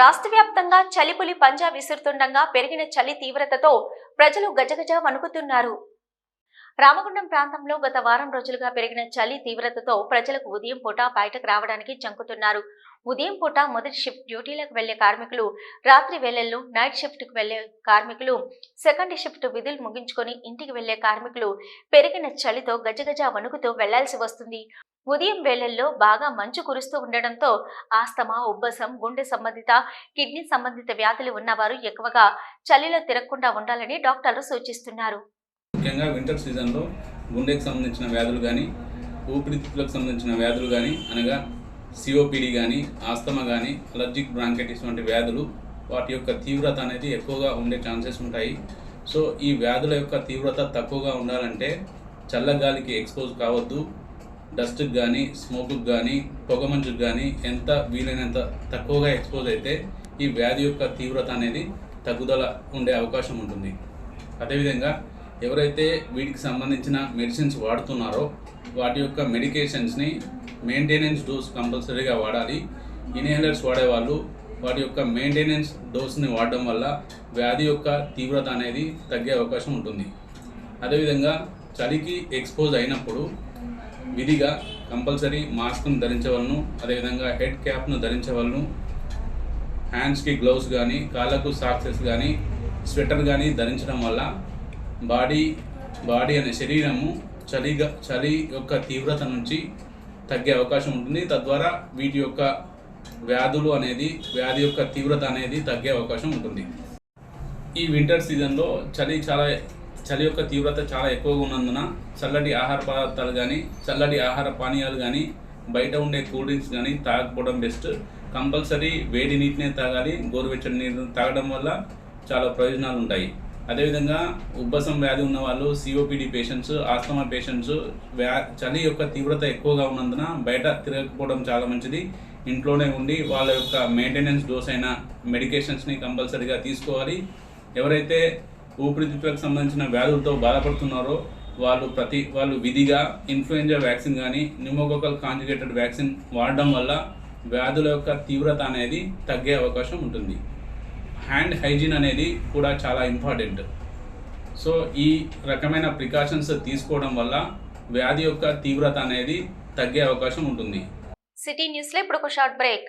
రాష్ట్ర వ్యాప్తంగా చలిపులి పంజా విసురుతుండగా పెరిగిన చలి తీవ్రతతో ప్రజలు గజగజ వణుకుతున్నారు. రామగుండం ప్రాంతంలో గత వారం రోజులుగా పెరిగిన చలి తీవ్రతతో ప్రజలకు ఉదయం పూట బయటకు రావడానికి చంకుతున్నారు. ఉదయం పూట మొదటి షిఫ్ట్ డ్యూటీలకు వెళ్ళే కార్మికులు రాత్రి వేళల్లో నైట్ షిఫ్ట్కు వెళ్ళే కార్మికులు సెకండ్ షిఫ్ట్ విధులు ముగించుకొని ఇంటికి వెళ్ళే కార్మికులు పెరిగిన చలితో గజగజ వణుకుతూ వెళ్ళాల్సి వస్తుంది. ఉదయం వేళల్లో బాగా మంచు కురుస్తూ ఉండడంతో ఆస్తమా ఉబ్బసం గుండె సంబంధిత కిడ్నీ సంబంధిత వ్యాధులు ఉన్నవారు ఎక్కువగా చలిలో తిరగకుండా ఉండాలని డాక్టర్లు సూచిస్తున్నారు. ముఖ్యంగా వింటర్ సీజన్లో గుండెకి సంబంధించిన వ్యాధులు కానీ ఊపిరితిత్తులకు సంబంధించిన వ్యాధులు కానీ అనగా సిఓపిడి కానీ ఆస్తమా కానీ అలర్జిక్ బ్రాంకైటిస్ వంటి వ్యాధులు వాటి యొక్క తీవ్రత అనేది ఎక్కువగా ఉండే ఛాన్సెస్ ఉంటాయి. సో ఈ వ్యాధుల యొక్క తీవ్రత తక్కువగా ఉండాలంటే చల్లగాలికి ఎక్స్పోజ్ కావద్దు. డస్ట్కి కానీ స్మోక్కి కానీ పొగమంచుకు కానీ ఎంత వీలైనంత తక్కువగా ఎక్స్పోజ్ అయితే ఈ వ్యాధి యొక్క తీవ్రత అనేది తగ్గుదల ఉండే అవకాశం ఉంటుంది. అదేవిధంగా ఎవరైతే వీటికి సంబంధించిన మెడిసిన్స్ వాడుతున్నారో వాటి యొక్క మెడికేషన్స్ని మెయింటెనెన్స్ డోస్ కంపల్సరీగా వాడాలి. ఇన్హేలర్స్ వాడేవాళ్ళు వాటి యొక్క మెయింటెనెన్స్ డోస్ని వాడడం వల్ల వ్యాధి యొక్క తీవ్రత అనేది తగ్గే అవకాశం ఉంటుంది. అదేవిధంగా చలికి ఎక్స్పోజ్ అయినప్పుడు విధిగా కంపల్సరీ మాస్క్ను ధరించవలను అదేవిధంగా హెడ్ క్యాప్ను ధరించవలను హ్యాండ్స్కి గ్లౌస్ కానీ కాళ్ళకు సాక్సెస్ కానీ స్వెటర్ కానీ ధరించడం వల్ల బాడీ బాడీ అనే శరీరము చలిగా చలి యొక్క తీవ్రత నుంచి తగ్గే అవకాశం ఉంటుంది. తద్వారా వీటి యొక్క వ్యాధులు అనేది వ్యాధి యొక్క తీవ్రత అనేది తగ్గే అవకాశం ఉంటుంది. ఈ వింటర్ సీజన్లో చలి చాలా చలి యొక్క తీవ్రత చాలా ఎక్కువగా ఉన్నందున చల్లటి ఆహార పదార్థాలు కానీ చల్లటి ఆహార పానీయాలు కానీ బయట ఉండే కూల్ డ్రింక్స్ కానీ తాగకపోవడం బెస్ట్. కంపల్సరీ వేడి నీటినే తాగాలి గోరువెచ్చని నీరు తాగడం వల్ల చాలా ప్రయోజనాలు ఉంటాయి. అదేవిధంగా ఉబ్బసం వ్యాధి ఉన్న వాళ్ళు సిఓపిడి పేషెంట్స్ ఆస్తమా పేషెంట్స్ వ్యా చలి యొక్క తీవ్రత ఎక్కువగా ఉన్నందున బయట తిరగకపోవడం చాలా మంచిది. ఇంట్లోనే ఉండి వాళ్ళ యొక్క మెయింటెనెన్స్ డోస్ అయిన మెడికేషన్స్ని కంపల్సరీగా తీసుకోవాలి. ఎవరైతే ఊపిరితిత్తులకు సంబంధించిన వ్యాధులతో బాధపడుతున్నారో వాళ్ళు ప్రతి వాళ్ళు విధిగా ఇన్ఫ్లుయెంజా వ్యాక్సిన్ కానీ న్యూమోకోకల్ కాంజుగేటెడ్ వ్యాక్సిన్ వాడడం వల్ల వ్యాధుల యొక్క తీవ్రత అనేది తగ్గే అవకాశం ఉంటుంది. హ్యాండ్ హైజీన్ అనేది కూడా చాలా ఇంపార్టెంట్. సో ఈ రకమైన ప్రికాషన్స్ తీసుకోవడం వల్ల వ్యాధి యొక్క తీవ్రత అనేది తగ్గే అవకాశం ఉంటుంది. సిటీ న్యూస్లో ఇప్పుడు ఒక షార్ట్ బ్రేక్.